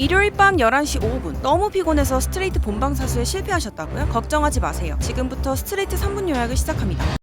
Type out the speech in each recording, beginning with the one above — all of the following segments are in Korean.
일요일 밤 11시 5분 너무 피곤해서 스트레이트 본방 사수에 실패하셨다고요? 걱정하지 마세요. 지금부터 스트레이트 3분 요약을 시작합니다.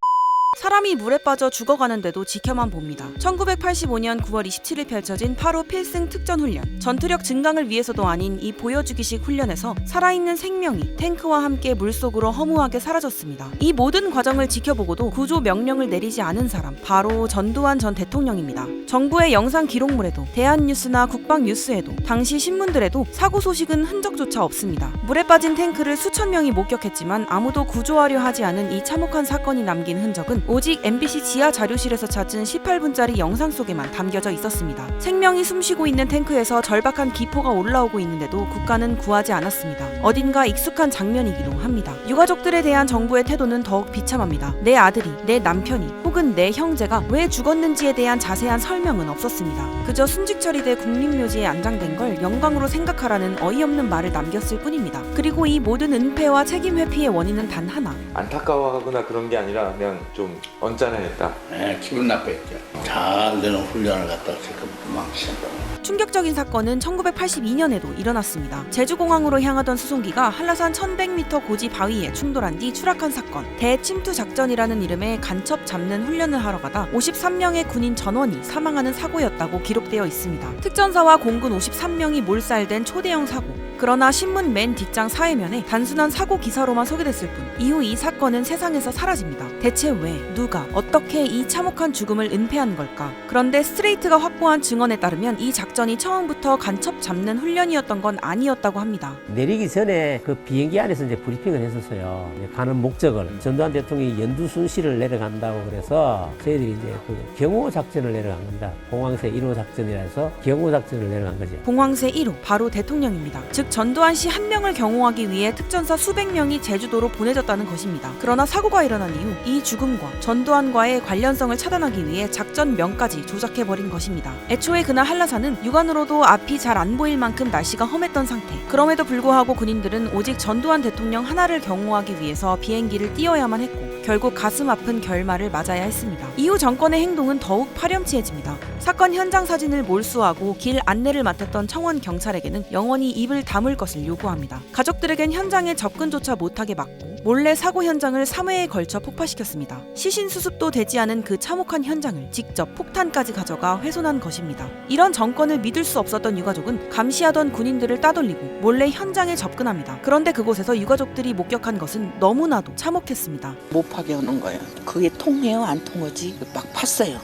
사람이 물에 빠져 죽어가는데도 지켜만 봅니다. 1985년 9월 27일 펼쳐진 8호 필승 특전 훈련. 전투력 증강을 위해서도 아닌 이 보여주기식 훈련에서 살아있는 생명이 탱크와 함께 물속으로 허무하게 사라졌습니다. 이 모든 과정을 지켜보고도 구조 명령을 내리지 않은 사람, 바로 전두환 전 대통령입니다. 정부의 영상 기록물에도 대한뉴스나 국방뉴스에도 당시 신문들에도 사고 소식은 흔적조차 없습니다. 물에 빠진 탱크를 수천 명이 목격했지만 아무도 구조하려 하지 않은 이 참혹한 사건이 남긴 흔적은 오직 MBC 지하 자료실에서 찾은 18분짜리 영상 속에만 담겨져 있었습니다. 생명이 숨쉬고 있는 탱크에서 절박한 기포가 올라오고 있는데도 국가는 구하지 않았습니다. 어딘가 익숙한 장면이기도 합니다. 유가족들에 대한 정부의 태도는 더욱 비참합니다. 내 아들이, 내 남편이, 혹은 내 형제가 왜 죽었는지에 대한 자세한 설명은 없었습니다. 그저 순직 처리돼 국립묘지에 안장된 걸 영광으로 생각하라는 어이없는 말을 남겼을 뿐입니다. 그리고 이 모든 은폐와 책임 회피의 원인은 단 하나. 안타까워하거나 그런 게 아니라 그냥 좀 언짢아했다. 네, 기분 나빠했죠. 잘 되는 훈련을 갖다 지금 망친다. 충격적인 사건은 1982년에도 일어났습니다. 제주공항으로 향하던 수송기가 한라산 1100m 고지 바위에 충돌한 뒤 추락한 사건. 대침투 작전이라는 이름의 간첩 잡는 훈련을 하러 가다 53명의 군인 전원이 사망하는 사고였다고 기록되어 있습니다. 특전사와 공군 53명이 몰살된 초대형 사고. 그러나 신문 맨 뒷장 사회면에 단순한 사고 기사로만 소개됐을 뿐 이후 이 사건은 세상에서 사라집니다. 대체 왜, 누가, 어떻게 이 참혹한 죽음을 은폐한 걸까? 그런데 스트레이트가 확보한 증언에 따르면 이 작전이 처음부터 간첩 잡는 훈련이었던 건 아니었다고 합니다. 내리기 전에 그 비행기 안에서 이제 브리핑을 했었어요. 가는 목적을 전두환 대통령이 연두순 시를 내려간다고 그래서 저희들이 이제 그 경호 작전을 내려간 겁니다. 공항세 1호 작전이라서 경호 작전을 내려간 거죠. 공황새 1호 바로 대통령입니다. 즉 전두환 씨 한 명을 경호하기 위해 특전사 수백 명이 제주도로 보내졌다는 것입니다. 그러나 사고가 일어난 이후 이 죽음과 전두환과의 관련성을 차단하기 위해 작전 명까지 조작해 버린 것입니다. 애초에 그날 한라산은 육안으로도 앞이 잘 안 보일 만큼 날씨가 험했던 상태. 그럼에도 불구하고 군인들은 오직 전두환 대통령 하나를 경호하기 위해서 비행기를 띄워야만 했고 결국 가슴 아픈 결말을 맞아야 했습니다. 이후 정권의 행동은 더욱 파렴치해집니다. 사건 현장 사진을 몰수하고 길 안내를 맡았던 청원 경찰에게는 영원히 입을 다물 것을 요구합니다. 가족들에겐 현장에 접근조차 못하게 막고 몰래 사고 현장을 3회에 걸쳐 폭파시켰습니다. 시신 수습도 되지 않은 그 참혹한 현장을 직접 폭탄까지 가져가 훼손한 것입니다. 이런 정권을 믿을 수 없었던 유가족은 감시하던 군인들을 따돌리고 몰래 현장에 접근합니다. 그런데 그곳에서 유가족들이 목격한 것은 너무나도 참혹했습니다. 못 파게 하는 거예요. 그게 통해요, 안 통하지? 막 팠어요.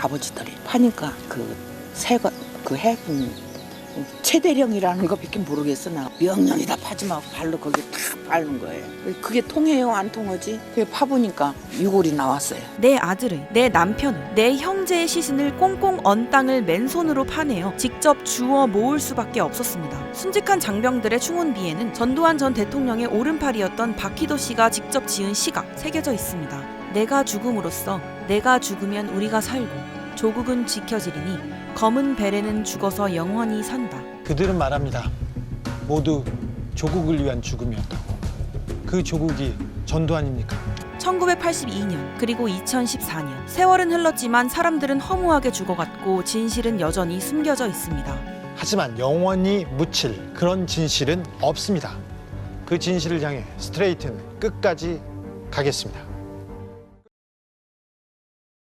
아버지들이 파니까 그 새가 그 해군 최대령이라는 거밖에 모르겠어 나 명령이다 파지 말고 발로 거기 탁 밟는 거예요. 그게 통해요, 안 통하지? 그게 파보니까 유골이 나왔어요. 내 아들을, 내 남편을, 내 형제의 시신을 꽁꽁 언 땅을 맨손으로 파내어 직접 주워 모을 수밖에 없었습니다. 순직한 장병들의 충혼비에는 전두환 전 대통령의 오른팔이었던 박희도 씨가 직접 지은 시가 새겨져 있습니다. 내가 죽음으로써 내가 죽으면 우리가 살고 조국은 지켜지리니 검은 베레는 죽어서 영원히 산다. 그들은 말합니다. 모두 조국을 위한 죽음이었다고. 그 조국이 전두환입니까? 1982년 그리고 2014년 세월은 흘렀지만 사람들은 허무하게 죽어갔고 진실은 여전히 숨겨져 있습니다. 하지만 영원히 묻힐 그런 진실은 없습니다. 그 진실을 향해 스트레이트는 끝까지 가겠습니다.